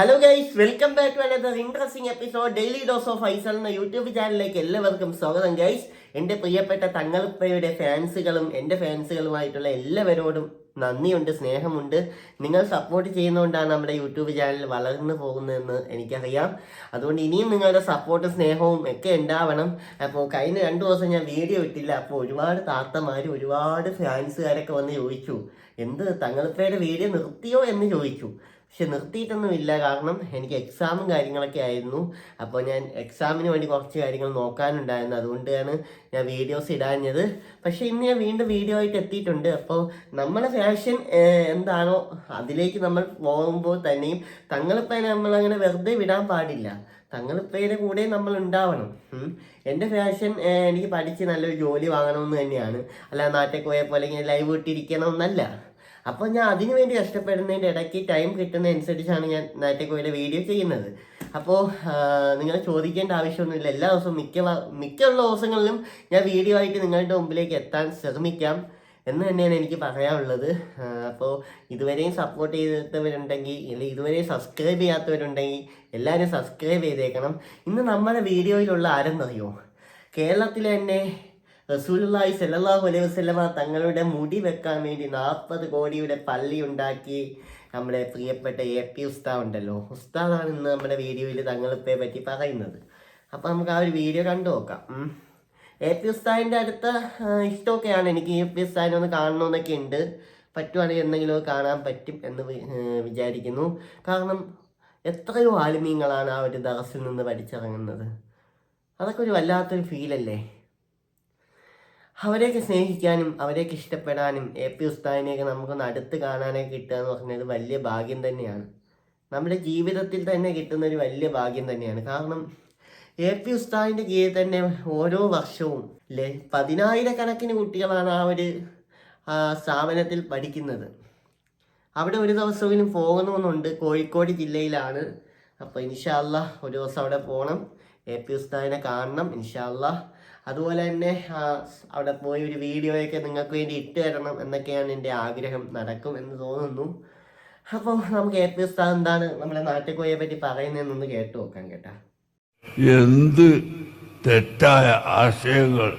Hello guys welcome back to another interesting episode daily dose of ഐസൽ എന്ന YouTube ചാനലിലേക്ക് എല്ലാവർക്കും സ്വാഗതം ഗൈസ് എന്റെ പ്രിയപ്പെട്ട തങ്ങളുപ്പയുടെ ഫാൻസുകളും എന്റെ ഫാൻസുകളുമായിട്ടുള്ള എല്ലാവരോടും നന്ദിയുണ്ട് സ്നേഹമുണ്ട്. നിങ്ങൾ സപ്പോർട്ട് ചെയ്യുന്നതുകൊണ്ടാണ് നമ്മുടെ യൂട്യൂബ് ചാനൽ വളർന്നു പോകുന്നതെന്ന് എനിക്കറിയാം. അതുകൊണ്ട് ഇനിയും നിങ്ങളുടെ സപ്പോർട്ടും സ്നേഹവും ഒക്കെ ഉണ്ടാവണം. അപ്പോൾ കഴിഞ്ഞ രണ്ട് ദിവസം ഞാൻ വീഡിയോ ഇട്ടില്ല. അപ്പോൾ ഒരുപാട് താത്തമാർ ഒരുപാട് ഫാൻസുകാരൊക്കെ വന്ന് ചോദിച്ചു എന്ത് തങ്ങളുപ്പയുടെ വീഡിയോ നിർത്തിയോ? എന്ന് ചോദിച്ചു. പക്ഷെ നിർത്തിയിട്ടൊന്നുമില്ല. കാരണം എനിക്ക് എക്സാമും കാര്യങ്ങളൊക്കെ ആയിരുന്നു. അപ്പോൾ ഞാൻ എക്സാമിന് വേണ്ടി കുറച്ച് കാര്യങ്ങൾ നോക്കാനുണ്ടായിരുന്നു. അതുകൊണ്ടാണ് ഞാൻ വീഡിയോസ് ഇടാഞ്ഞത്. പക്ഷേ ഇന്ന് ഞാൻ വീണ്ടും വീഡിയോ ആയിട്ട് എത്തിയിട്ടുണ്ട്. അപ്പോൾ നമ്മളെ ഫാഷൻ എന്താണോ അതിലേക്ക് നമ്മൾ പോകുമ്പോൾ തന്നെയും തങ്ങളിപ്പോൾ നമ്മളങ്ങനെ വെറുതെ വിടാൻ പാടില്ല. തങ്ങളിപ്പയുടെ കൂടെ നമ്മൾ ഉണ്ടാവണം. എന്റെ ഫാഷൻ എനിക്ക് പഠിച്ച് നല്ലൊരു ജോലി വാങ്ങണമെന്ന് തന്നെയാണ്. അല്ലാതെ നാട്ടിൽ പോയ പോലെ ഇങ്ങനെ ലൈവ് ഇട്ടിരിക്കണം അപ്പോൾ ഞാൻ അതിനു വേണ്ടി കഷ്ടപ്പെടുന്നതിന്റെ ഇടയ്ക്ക് ടൈം കിട്ടുന്നതനുസരിച്ചാണ് ഞാൻ നാട്ടിക്കോയിലെ വീഡിയോ ചെയ്യുന്നത്. അപ്പോൾ നിങ്ങൾ ചോദിക്കേണ്ട ആവശ്യമൊന്നുമില്ല. എല്ലാ ദിവസവും മിക്ക മിക്കുള്ള ദിവസങ്ങളിലും ഞാൻ വീഡിയോ ആയിട്ട് നിങ്ങളുടെ മുമ്പിലേക്ക് എത്താൻ ശ്രമിക്കാം എന്ന് തന്നെയാണ് എനിക്ക് പറയാനുള്ളത്. അപ്പോൾ ഇതുവരെയും സപ്പോർട്ട് ചെയ്തവരുണ്ടെങ്കിൽ അല്ലെങ്കിൽ ഇതുവരെയും സബ്സ്ക്രൈബ് ചെയ്യാത്തവരുണ്ടെങ്കിൽ എല്ലാവരും സബ്സ്ക്രൈബ് ചെയ്തേക്കണം. ഇന്ന് നമ്മുടെ വീഡിയോയിലുള്ള ആരെന്നറിയോ കേരളത്തിലെ തന്നെ റസൂലുള്ളാഹി സല്ലല്ലാഹു അലൈഹി വസല്ലമ തങ്ങളുടെ മുടി വെക്കാൻ വേണ്ടി നാൽപ്പത് കോടിയുടെ പള്ളി ഉണ്ടാക്കി നമ്മുടെ പ്രിയപ്പെട്ട എ പി ഉസ്താദ് ഉണ്ടല്ലോ ഉസ്താദാണ് ഇന്ന് നമ്മുടെ വീഡിയോയിൽ തങ്ങളിപ്പയെ പറ്റി പറയുന്നത്. അപ്പോൾ നമുക്ക് ആ ഒരു വീഡിയോ കണ്ടു നോക്കാം. എ പി ഉസ്താദിന്റെ അടുത്ത ഇഷ്ടമൊക്കെയാണ്. എനിക്ക് എ പി ഉസ്താദിനെ ഒന്ന് കാണണമെന്നൊക്കെ ഉണ്ട്. പറ്റുവാണെങ്കിൽ എന്തെങ്കിലും കാണാൻ പറ്റും എന്ന് വിചാരിക്കുന്നു. കാരണം എത്രയോ ആലിമീങ്ങളാണ് ആ ഒരു ദറസിൽ നിന്ന് പഠിച്ചിറങ്ങുന്നത്. അതൊക്കെ ഒരു വല്ലാത്തൊരു ഫീലല്ലേ അവരെയൊക്കെ സ്നേഹിക്കാനും അവരെയൊക്കെ ഇഷ്ടപ്പെടാനും എ. പി. ഉസ്താദിനെയൊക്കെ നമുക്കൊന്ന് അടുത്ത് കാണാനൊക്കെ കിട്ടുക എന്ന് പറഞ്ഞത് വലിയ ഭാഗ്യം തന്നെയാണ്. നമ്മുടെ ജീവിതത്തിൽ തന്നെ കിട്ടുന്ന ഒരു വലിയ ഭാഗ്യം തന്നെയാണ്. കാരണം എ. പി. ഉസ്താദിന്റെ കീഴിൽ തന്നെ ഓരോ വർഷവും അല്ലേ പതിനായിരക്കണക്കിന് കുട്ടികളാണ് ആ ഒരു സ്ഥാപനത്തിൽ പഠിക്കുന്നത്. അവിടെ ഒരു ദിവസമെങ്കിലും പോകണമെന്നുണ്ട് കോഴിക്കോട് ജില്ലയിലാണ്. അപ്പോൾ ഇൻഷാല്ല ഒരു ദിവസം അവിടെ പോകണം എ. പി. ഉസ്താദിനെ കാണണം. ഇൻഷാല്ല അതുപോലെ തന്നെ അവിടെ പോയി ഒരു വീഡിയോയൊക്കെ നിങ്ങൾക്ക് വേണ്ടി ഇട്ട് തരണം എന്നൊക്കെയാണ് എന്റെ ആഗ്രഹം. നടക്കും എന്ന് തോന്നുന്നു. അപ്പോൾ നമുക്ക് ഏറ്റവും സ്ഥലം എന്താണ് നമ്മുടെ നാട്ടിൽ പോയെ പറ്റി പറയുന്നതെന്നൊന്ന് കേട്ടു നോക്കാം കേട്ടാ. എന്ത് തെറ്റായ ആശയങ്ങൾ.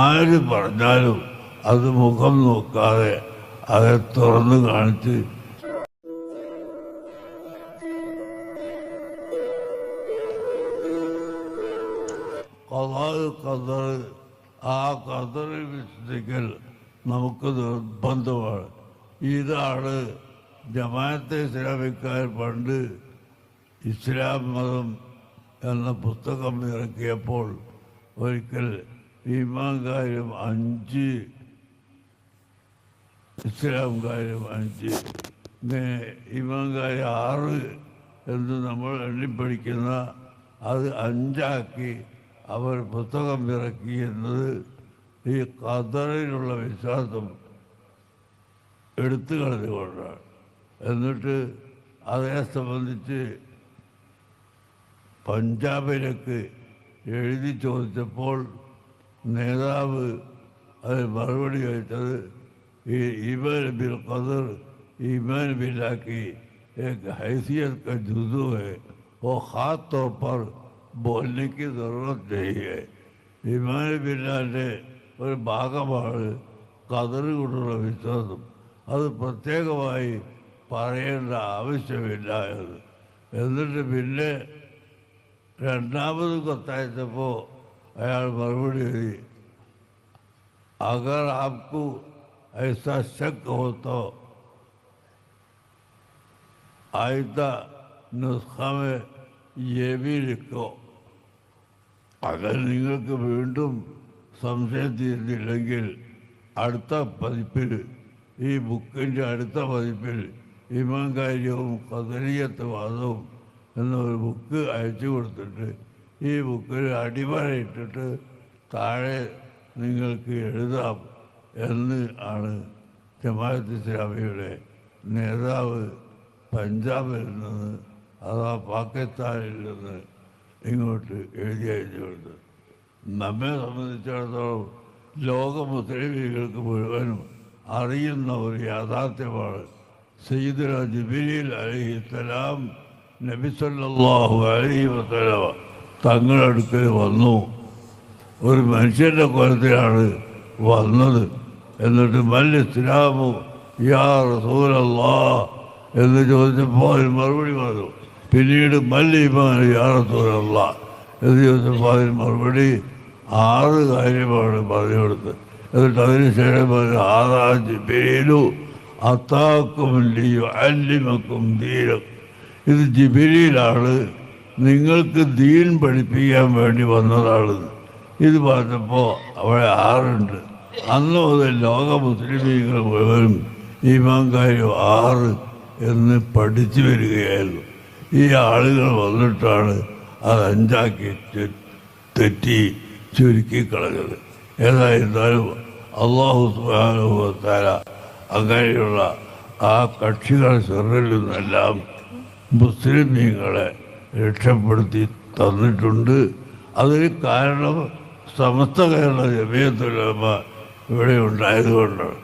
ആര് പറഞ്ഞാലും അത് മുഖം നോക്കാതെ അത് തുറന്നു കാണിച്ച് കതർ ആ കതറിൽ വിശ്വസിക്കൽ നമുക്ക് നിർബന്ധമാണ്. ഇതാണ് ജമാഅത്തെ ഇസ്ലാമിക്കാർ പണ്ട് ഇസ്ലാം മതം എന്ന പുസ്തകം ഇറക്കിയപ്പോൾ ഒരിക്കൽ ഈമാൻ കാര്യം അഞ്ച് ഇസ്ലാം കാര്യം അഞ്ച് കാര്യം ആറ് എന്ന് നമ്മൾ എണ്ണിപ്പടിക്കുന്ന അത് അഞ്ചാക്കി അവർ പുസ്തകം ഇറക്കി എന്നത് ഈ ഖദറിലുള്ള വിശ്വാസം എടുത്തു കളഞ്ഞുകൊണ്ടാണ് എന്നിട്ട് അതേ സംബന്ധിച്ച് പഞ്ചാബിലേക്ക് എഴുതി ചോദിച്ചപ്പോൾ നേതാവ് അത് മറുപടി ചോദിച്ചത് ഈ ഈമാൻ ബിൽ ഖദർ ईमान बिल्ला की एक हैसियत का जुजू है वो ख़ास तौर पर बोलने की ज़रूरत नहीं है ഈമാൻ ബില്ലാൻ്റെ ഒരു ഭാഗമാണ് കതറ് കൊണ്ടുള്ള വിശ്വാസം അത് പ്രത്യേകമായി പറയേണ്ട ആവശ്യമില്ല എന്ന് എന്നിട്ട് പിന്നെ രണ്ടാമത് കത്തയച്ചപ്പോൾ അയാൾ മറുപടി എഴുതി अगर आपको ऐसा शक हो तो आयता नुस्खा में ये भी लिखो അകൽ നിങ്ങൾക്ക് വീണ്ടും സംശയം തീരുന്നില്ലെങ്കിൽ അടുത്ത പതിപ്പിൽ ഈ ബുക്കിന്റെ അടുത്ത പതിപ്പിൽ ഇമാം കാര്യവും കദരിയത്ത് വാദവും എന്നൊരു ബുക്ക് അയച്ചു കൊടുത്തിട്ട് ഈ ബുക്കിൽ അടിമറയിട്ടിട്ട് താഴെ നിങ്ങൾക്ക് എഴുതാം എന്ന് ആണ് ജമാഅത്ത് ഇസ്ലാമിയുടെ നേതാവ് പഞ്ചാബിൽ നിന്ന് അതാ പാകിസ്ഥാനിൽ നിന്ന് ഇങ്ങോട്ട് എഴുതി അയച്ചുകൊണ്ട് നമ്മെ സംബന്ധിച്ചിടത്തോളം ലോക മുസ്ലിമീകൾക്ക് മുഴുവനും അറിയുന്ന ഒരു യാഥാർത്ഥ്യമാണ്. സയ്യിദുന ജിബിലിൽ അലഹിസ്സലാം നബി നബിസല്ലാഹു അലഹി വസ്ലാം തങ്ങളുടെ അടുക്കൽ വന്നു. ഒരു മനുഷ്യന്റെ കൊലത്തിലാണ് വന്നത്. എന്നിട്ട് മല്ല ഇസ്ലാമു യാ റസൂലല്ലാ എന്ന് ചോദിച്ചപ്പോൾ മറുപടി പറഞ്ഞു. പിന്നീട് മല്ല ഇമാൻ യാ റസൂലല്ല എന്ന് അതിന് മറുപടി ആറ് കാര്യമാണ് പറഞ്ഞു കൊടുത്തത് എന്നിട്ട് അതിനുശേഷം പറഞ്ഞു ആറാ പേരു അത്താക്കും അല്ലിമക്കും ദീനം. ഇത് ജിബിലിയിലാണ് നിങ്ങൾക്ക് ദീൻ പഠിപ്പിക്കാൻ വേണ്ടി വന്നതാണ് ഇത് പറഞ്ഞപ്പോൾ അവിടെ ആറുണ്ട്. അന്ന് മുതൽ ലോക മുസ്ലിമീങ്ങൾ മുഴുവനും ഈമാങ്കാര്യം ആറ് എന്ന് പഠിച്ചു വരികയായിരുന്നു. ഈ ആളുകൾ വന്നിട്ടാണ് അത് അഞ്ചാക്കി തെറ്റി ചുരുക്കി കളഞ്ഞത്. ഏതായിരുന്നാലും അള്ളാഹു സുബാനുഭവത്താല അങ്ങനെയുള്ള ആ കക്ഷികൾ ചെറിൽ നിന്നെല്ലാം മുസ്ലിമീങ്ങളെ രക്ഷപ്പെടുത്തി തന്നിട്ടുണ്ട്. അതിന് കാരണം സമസ്ത കേരള ജമീയത്തുലമ ഇവിടെ ഉണ്ടായതുകൊണ്ടാണ്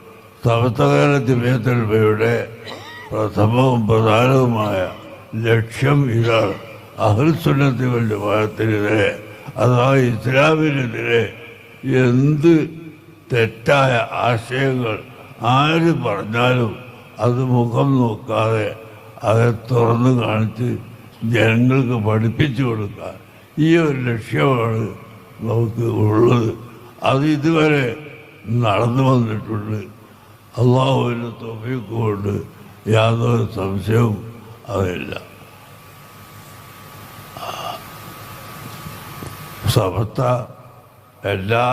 സമസ്ത കേരള ജമീയത്തുലമയുടെ പ്രഥമവും പ്രധാനവുമായ ലക്ഷ്യം ഇതാണ് അഹ്ലുസുന്നത്തി ജമാഅത്തിനെതിരെ അഥവാ ഇസ്ലാമിനെതിരെ എന്ത് തെറ്റായ ആശയങ്ങൾ ആര് പറഞ്ഞാലും അത് മുഖം നോക്കാതെ അത് തുറന്നു കാണിച്ച് ജനങ്ങൾക്ക് പഠിപ്പിച്ചു കൊടുക്കുക ഈ ഒരു ലക്ഷ്യമാണ് നമുക്ക് ഉള്ളത്. അത് ഇതുവരെ നടന്നു വന്നിട്ടുണ്ട്. അള്ളാഹുവിന്റെ തൊഫീക്ക് കൊണ്ട് യാതൊരു സംശയവും അതില്ല സമസ്ത എല്ലാ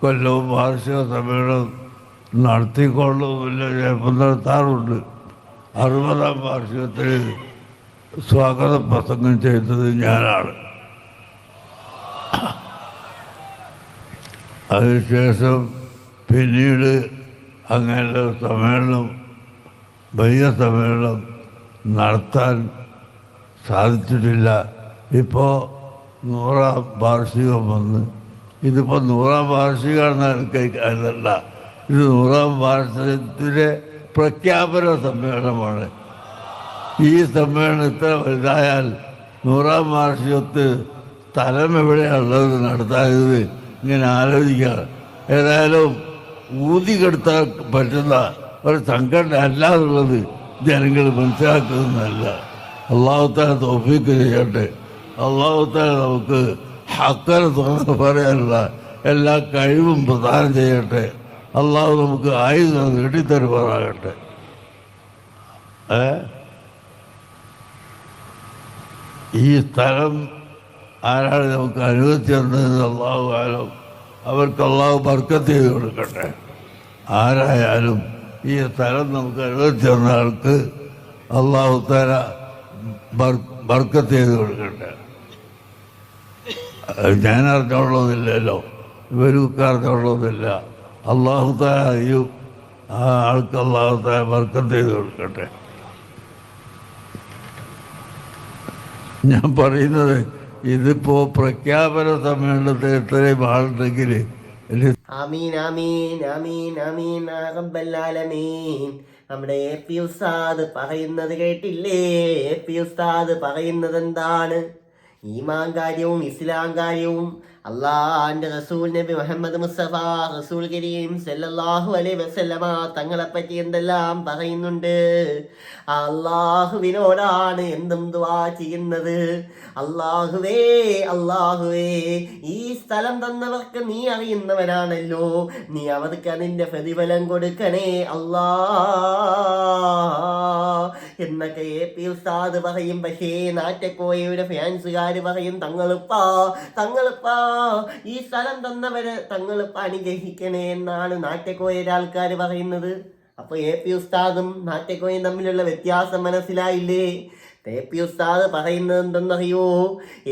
കൊല്ലവും വാർഷിക സമ്മേളനം നടത്തിക്കൊള്ളുമില്ല ചിലപ്പോൾ നടത്താറുണ്ട്. അറുപതാം വാർഷികത്തിൽ സ്വാഗത പ്രസംഗം ചെയ്തത് ഞാനാണ്. അതിനുശേഷം പിന്നീട് അങ്ങനെ സമ്മേളനം വലിയ സമ്മേളനം നടത്താൻ സാധിച്ചിട്ടില്ല. ഇപ്പോൾ നൂറാം വാർഷികം വന്ന് ഇതിപ്പോൾ നൂറാം വാർഷികമാണ് അതല്ല ഇത് നൂറാം വാർഷികത്തിലെ പ്രഖ്യാപന സമ്മേളനമാണ്. ഈ സമ്മേളനം ഇത്ര വലുതായാൽ നൂറാം വാർഷികത്ത് സ്ഥലം എവിടെയാണുള്ളത് നടത്താനത് ഇങ്ങനെ ആലോചിക്കുക ഏതായാലും ഊതി കെടുത്താൻ പറ്റുന്ന ഒരു സംഘടന അല്ലാതുള്ളത് ജനങ്ങൾ മനസ്സിലാക്കുന്നതല്ല. അള്ളാഹുത്താല തോഫിക്ക് ചെയ്യട്ടെ. അള്ളാഹുത്താല നമുക്ക് ഹക്കര തുറന്ന് പറയാനുള്ള എല്ലാ കഴിവും പ്രദാനം ചെയ്യട്ടെ. അള്ളാഹു നമുക്ക് ആയുധം നേടിത്തരുമാറാകട്ടെ. ഏ? ഈ സ്ഥലം ആരാണ് നമുക്ക് അനുവദിച്ചു തന്നതെന്ന് അള്ളാഹു ആയാലും അവർക്ക് അള്ളാഹു ബർക്കത്ത് ചെയ്ത് കൊടുക്കട്ടെ. ആരായാലും ഈ സ്ഥലം നമുക്ക് അനുവദിച്ചു തന്ന ആൾക്ക് അള്ളാഹു തല ബർക്കത്ത് ചെയ്ത് കൊടുക്കട്ടെ. ഞാൻ അറിഞ്ഞോളന്നില്ലല്ലോ ഇവരൊക്കെ അറിഞ്ഞോളന്നില്ല തല അറിയും ആ ആൾക്ക് അള്ളാഹു തല ബർക്കത്ത് ചെയ്ത് കൊടുക്കട്ടെ. ഞാൻ പറയുന്നത് ഇതിപ്പോ പ്രഖ്യാപന സമ്മേളനത്തിൽ ഇത്രയും ആളുണ്ടെങ്കിൽ അമീൻ അമീൻ അമീൻ ആമീൻ. ആലമീൻ. നമ്മുടെ എ പി ഉസ്താദ് പറയുന്നത് കേട്ടില്ലേ? എ പി ഉസ്താദ് പറയുന്നത് എന്താണ് ഈമാൻ കാര്യവും ഇസ്ലാം കാര്യവും അള്ളാന്റെ റസൂൽ നബി മുഹമ്മദ് മുസ്തഫ റസൂൽ കരീം സല്ലല്ലാഹു അലൈ വസല്ലമ തങ്ങളെ പറ്റി എന്തെല്ലാം പറയുന്നുണ്ട്? അള്ളാഹുവിനോടാണ് എന്തും ദുആ ചെയ്യുന്നത്. അള്ളാഹുവേ അള്ളാഹുവേ ഈ സ്ഥലം തന്നവർക്ക് നീ അറിയുന്നവനാണല്ലോ. നീ അവർക്ക് അതിന്റെ പ്രതിഫലം കൊടുക്കണേ അള്ളാ എന്നൊക്കെ എ പി ഉസ്താദ് പറയും. പക്ഷേ നാറ്റക്കോയയുടെ ഫാൻസുകാർ പറയും തങ്ങളുപ്പാ തങ്ങളുപ്പാ. ഈ സ്ഥലം തന്നവരെ തങ്ങൾ അനുഗ്രഹിക്കണേ എന്നാണ് നാറ്റക്കോയയുടെ ആൾക്കാർ പറയുന്നത്. അപ്പൊ എ പി ഉസ്താദും നാറ്റക്കോയും തമ്മിലുള്ള വ്യത്യാസം മനസ്സിലായില്ലേ? എ പി ഉസ്താദ് പറയുന്നത് എന്തെന്നറിയോ?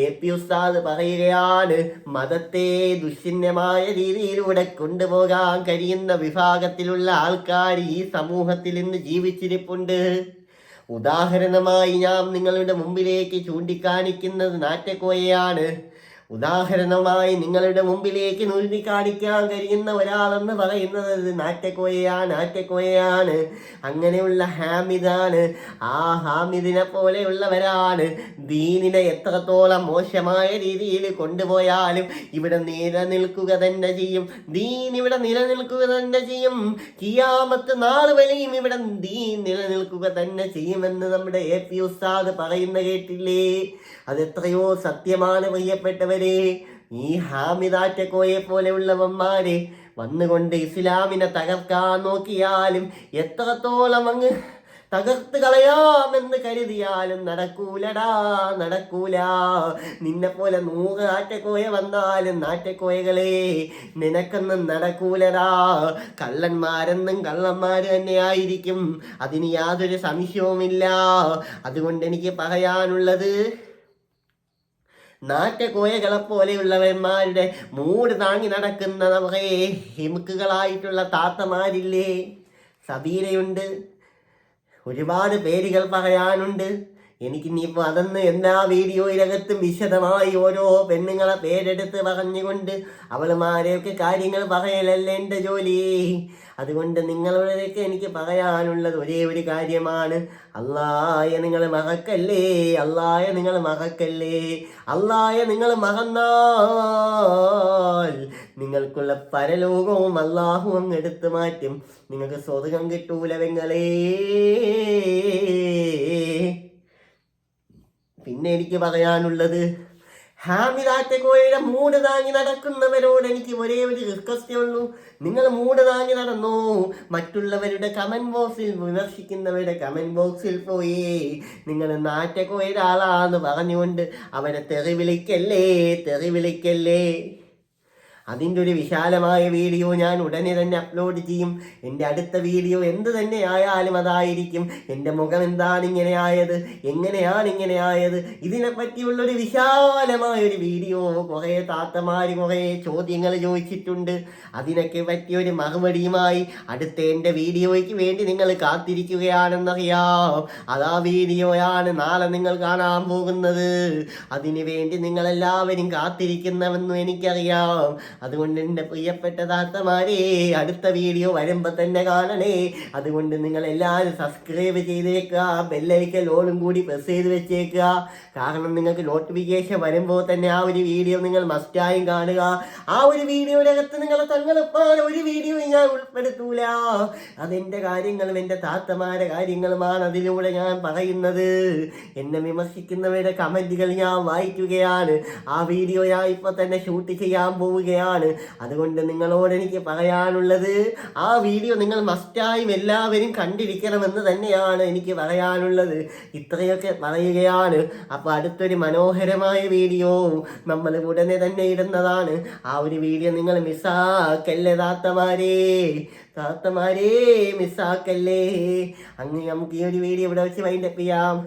എ പി ഉസ്താദ് പറയുകയാണ് മതത്തെ ദുശ്ചിന്യമായ രീതിയിലൂടെ കൊണ്ടുപോകാൻ കഴിയുന്ന വിഭാഗത്തിലുള്ള ആൾക്കാർ ഈ സമൂഹത്തിൽ ഇന്ന് ജീവിച്ചിരിപ്പുണ്ട്. ഉദാഹരണമായി ഞാൻ നിങ്ങളുടെ മുമ്പിലേക്ക് ചൂണ്ടിക്കാണിക്കുന്നത് നാറ്റക്കോയയാണ് ഉദാഹരണമായി നിങ്ങളുടെ മുമ്പിലേക്ക് നുരുതി കാണിക്കാൻ കഴിയുന്ന ഒരാളെന്ന് പറയുന്നത് നാറ്റക്കോയയാണ് നാറ്റക്കോയയാണ്. അങ്ങനെയുള്ള ഹാമിദാണ്. ആ ഹാമിദിനെ പോലെയുള്ളവരാണ്. ദീനിനെ എത്രത്തോളം മോശമായ രീതിയിൽ കൊണ്ടുപോയാലും ഇവിടെ നിലനിൽക്കുക തന്നെ ചെയ്യും. ദീൻ ഇവിടെ നിലനിൽക്കുക തന്നെ ചെയ്യും. കിയാമത്ത് നാൾ വരെയും ഇവിടെ ദീൻ നിലനിൽക്കുക തന്നെ ചെയ്യുമെന്ന് നമ്മുടെ എ പി ഉസ്താദ് പറയുന്ന കേട്ടില്ലേ? അതെത്രയോ സത്യമാണ് പ്രിയപ്പെട്ടവരെ ഈ ഹാമിദാറ്റക്കോയെ പോലെയുള്ളവന്മാരെ വന്നുകൊണ്ട് ഇസ്ലാമിനെ തകർക്കാൻ നോക്കിയാലും എത്രത്തോളം അങ്ങ് തകർത്ത് കളയാമെന്ന് കരുതിയാലും നടക്കൂലടാ നടക്കൂല. നിന്നെ പോലെ നൂറ് നാറ്റക്കോയ വന്നാലും നാറ്റക്കോയകളെ നിനക്കൊന്നും നടക്കൂലടാ. കള്ളന്മാരെന്നും കള്ളന്മാര് തന്നെയായിരിക്കും. അതിന് യാതൊരു സംശയവുമില്ല. അതുകൊണ്ട് എനിക്ക് പറയാനുള്ളത് നാറ്റക്കോയകളെ പോലെയുള്ളവന്മാരുടെ മൂട് താങ്ങി നടക്കുന്ന നമ്മുടെ ഹിമുക്കുകളായിട്ടുള്ള താത്തമാരില്ലേ? സബീരയുണ്ട് ഒരുപാട് പേരുകൾ പറയാനുണ്ട്. എനിക്കിനിയിപ്പോൾ അതൊന്ന് എല്ലാ വീഡിയോയിലകത്തും വിശദമായി ഓരോ പെണ്ണുങ്ങളെ പേരെടുത്ത് പറഞ്ഞുകൊണ്ട് അവളുമാരെയൊക്കെ കാര്യങ്ങൾ പറയലല്ല എന്റെ ജോലി? അതുകൊണ്ട് നിങ്ങളോടൊക്കെ എനിക്ക് പറയാനുള്ളത് ഒരേ ഒരു കാര്യമാണ്. അള്ളായ നിങ്ങൾ മറക്കല്ലേ? അള്ളായ നിങ്ങൾ മറക്കല്ലേ? അള്ളായ നിങ്ങൾ മറന്നാൽ നിങ്ങൾക്കുള്ള പരലോകവും അള്ളാഹു എടുത്തു മാറ്റും. നിങ്ങൾക്ക് സ്വതകം കിട്ടൂല വെങ്ങളേ പിന്നെ എനിക്ക് പറയാനുള്ളത് ഹാമിദാറ്റക്കോയുടെ മൂട് താങ്ങി നടക്കുന്നവരോട് എനിക്ക് ഒരേ ഒരു റിക്വസ്റ്റേ ഉള്ളൂ. നിങ്ങൾ മൂട് താങ്ങി നടന്നോ? മറ്റുള്ളവരുടെ കമന്റ് ബോക്സിൽ വിമർശിക്കുന്നവരുടെ കമന്റ് ബോക്സിൽ പോയി. നിങ്ങൾ നാറ്റക്കോയുടെ ആളാന്ന് പറഞ്ഞുകൊണ്ട് അവരെ തെറി വിളിക്കല്ലേ തെറി വിളിക്കല്ലേ അതിന്റെ ഒരു വിശാലമായ വീഡിയോ ഞാൻ ഉടനെ തന്നെ അപ്ലോഡ് ചെയ്യും. എന്റെ അടുത്ത വീഡിയോ എന്ത് തന്നെ ആയാലും അതായിരിക്കും. എന്റെ മുഖം എന്താണ് ഇങ്ങനെ ആയത്? എങ്ങനെയാണ് ഇങ്ങനെ ആയത്? ഇതിനെ പറ്റിയുള്ളൊരു വിശാലമായ ഒരു വീഡിയോ കുറേ താത്തമാർ കുറേ ചോദ്യങ്ങൾ ചോദിച്ചിട്ടുണ്ട്. അതിനൊക്കെ പറ്റിയ ഒരു മറുപടിയുമായി അടുത്ത എന്റെ വീഡിയോയ്ക്ക് വേണ്ടി നിങ്ങൾ കാത്തിരിക്കുകയാണെന്നറിയാം. അതാ വീഡിയോയാണ് നാളെ നിങ്ങൾ കാണാൻ പോകുന്നത്. അതിനു വേണ്ടി നിങ്ങളെല്ലാവരും കാത്തിരിക്കുന്നവെന്നും എനിക്കറിയാം. അതുകൊണ്ട് എന്റെ പ്രിയപ്പെട്ട താത്തമാരെ അടുത്ത വീഡിയോ വരുമ്പോൾ തന്നെ കാണണേ. അതുകൊണ്ട് നിങ്ങൾ എല്ലാവരും സബ്സ്ക്രൈബ് ചെയ്തേക്കുക ബെല്ലൈക്കൽ ഓളും കൂടി പ്രസ് ചെയ്ത് വെച്ചേക്കുക. കാരണം നിങ്ങൾക്ക് നോട്ടിഫിക്കേഷൻ വരുമ്പോൾ തന്നെ ആ ഒരു വീഡിയോ നിങ്ങൾ മസ്റ്റായും കാണുക. ആ ഒരു വീഡിയോയുടെ അകത്ത് നിങ്ങൾ തങ്ങളെപ്പോലെ ഒരു വീഡിയോ ഞാൻ ഉൾപ്പെടുത്തൂല. അതെന്റെ കാര്യങ്ങളും എന്റെ താത്തമാരുടെ കാര്യങ്ങളുമാണ് അതിലൂടെ ഞാൻ പറയുന്നത്. എന്നെ വിമർശിക്കുന്നവരുടെ കമന്റുകൾ ഞാൻ വായിക്കുകയാണ്. ആ വീഡിയോ ഞാൻ ഇപ്പോൾ തന്നെ ഷൂട്ട് ചെയ്യാൻ പോവുകയാണ്. അതുകൊണ്ട് നിങ്ങളോട് എനിക്ക് പറയാനുള്ളത് ആ വീഡിയോ നിങ്ങൾ മസ്റ്റായും എല്ലാവരും കണ്ടിരിക്കണമെന്ന് തന്നെയാണ് എനിക്ക് പറയാനുള്ളത്. ഇത്രയൊക്കെ പറയുകയാണ്. അപ്പോൾ അടുത്തൊരു മനോഹരമായ വീഡിയോ നമ്മൾ ഉടനെ തന്നെ ഇടുന്നതാണ്. ആ ഒരു വീഡിയോ നിങ്ങൾ മിസ്സാക്കല്ലേ താത്തമാരേ? താത്തമാരേ മിസ്സാക്കല്ലേ അങ്ങ് നമുക്ക് ഈ ഒരു വീഡിയോ ഇവിടെ വെച്ച് വൈൻഡപ്പ് ചെയ്യാം.